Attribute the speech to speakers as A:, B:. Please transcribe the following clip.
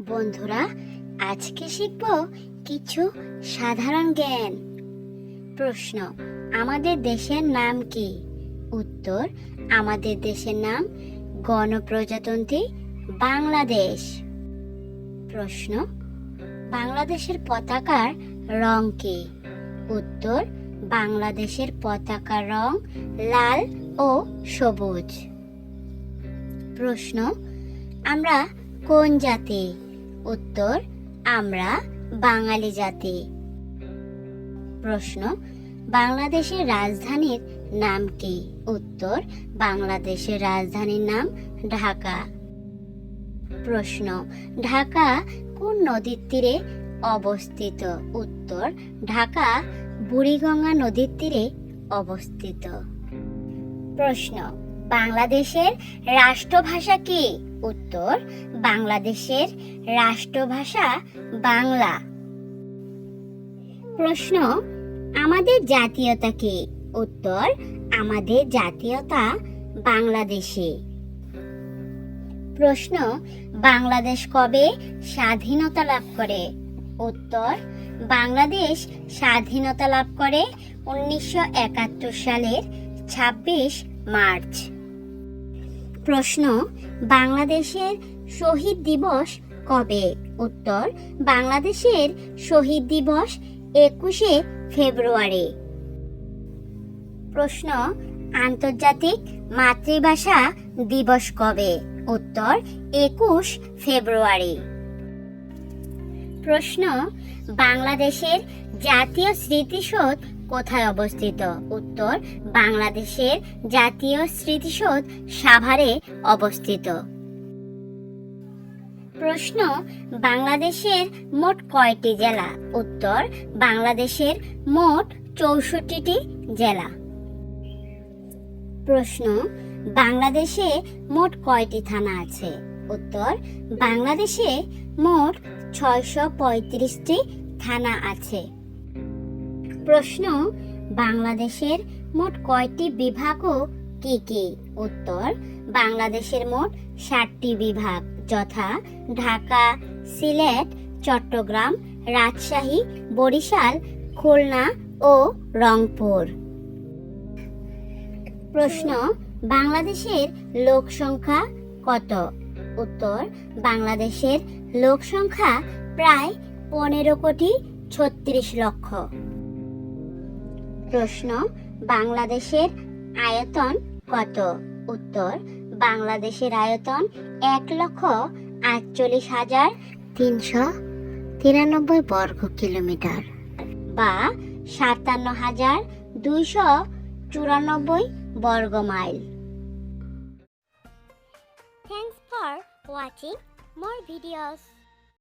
A: বন্ধুরা, আজকে শিখব কিছু সাধারণ জ্ঞান। প্রশ্ন, আমাদের দেশের নাম কি? উত্তর, আমাদের দেশের নাম গণপ্রজাতন্ত্রী বাংলাদেশ। প্রশ্ন, বাংলাদেশের পতাকার রং কি? উত্তর, বাংলাদেশের পতাকার রং লাল ও সবুজ। প্রশ্ন, আমরা কোন জাতি? উত্তর, আমরা বাঙালি জাতি। প্রশ্ন, বাংলাদেশের রাজধানীর নাম কি? উত্তর, বাংলাদেশের রাজধানীর নাম ঢাকা। প্রশ্ন, ঢাকা কোন নদীর তীরে অবস্থিত? উত্তর, ঢাকা বুড়িগঙ্গা নদীর তীরে অবস্থিত। প্রশ্ন বাংলাদেশের রাষ্ট্রভাষা কি? উত্তর, বাংলাদেশের রাষ্ট্রভাষা বাংলা। প্রশ্ন, আমাদের জাতীয়তা কি? উত্তর, আমাদের জাতীয়তা বাংলাদেশে। প্রশ্ন, বাংলাদেশ কবে স্বাধীনতা লাভ করে? উত্তর, বাংলাদেশ স্বাধীনতা লাভ করে উনিশশো একাত্তর সালের ছাব্বিশ মার্চ। প্রশ্ন, বাংলাদেশের শহীদ দিবস কবে? উত্তর, বাংলাদেশের শহীদ দিবস একুশে ফেব্রুয়ারি। প্রশ্ন, আন্তর্জাতিক মাতৃভাষা দিবস কবে? উত্তর, একুশ ফেব্রুয়ারি। প্রশ্ন, বাংলাদেশের জাতীয় স্মৃতিসৌধ কোথায় অবস্থিত? উত্তর, বাংলাদেশের জাতীয় স্মৃতিসৌধ সাভারে অবস্থিত। প্রশ্ন, বাংলাদেশের মোট কয়টি জেলা? উত্তর, বাংলাদেশের মোট চৌষট্টিটি জেলা। প্রশ্ন, বাংলাদেশে মোট কয়টি থানা আছে? উত্তর, বাংলাদেশে মোট ছয়শো পঁয়ত্রিশটি থানা আছে। প্রশ্ন, বাংলাদেশের মোট কয়টি বিভাগ ও কি কি? উত্তর, বাংলাদেশের মোট ষাটটি বিভাগ, যথা ঢাকা, সিলেট, চট্টগ্রাম, রাজশাহী, বরিশাল, খুলনা ও রংপুর। প্রশ্ন, বাংলাদেশের লোক সংখ্যা কত? উত্তর, বাংলাদেশের লোক সংখ্যা প্রায় পনেরো কোটি ছত্রিশ লক্ষ। প্রশ্ন, বাংলাদেশের আয়তন কত? উত্তর, বাংলাদেশের আয়তন এক লক্ষ আটচল্লিশ হাজার তিনশো তিরানব্বই বর্গ কিলোমিটার বা সাতান্ন হাজার দুইশো চুরানব্বই বর্গ মাইল। watching more videos.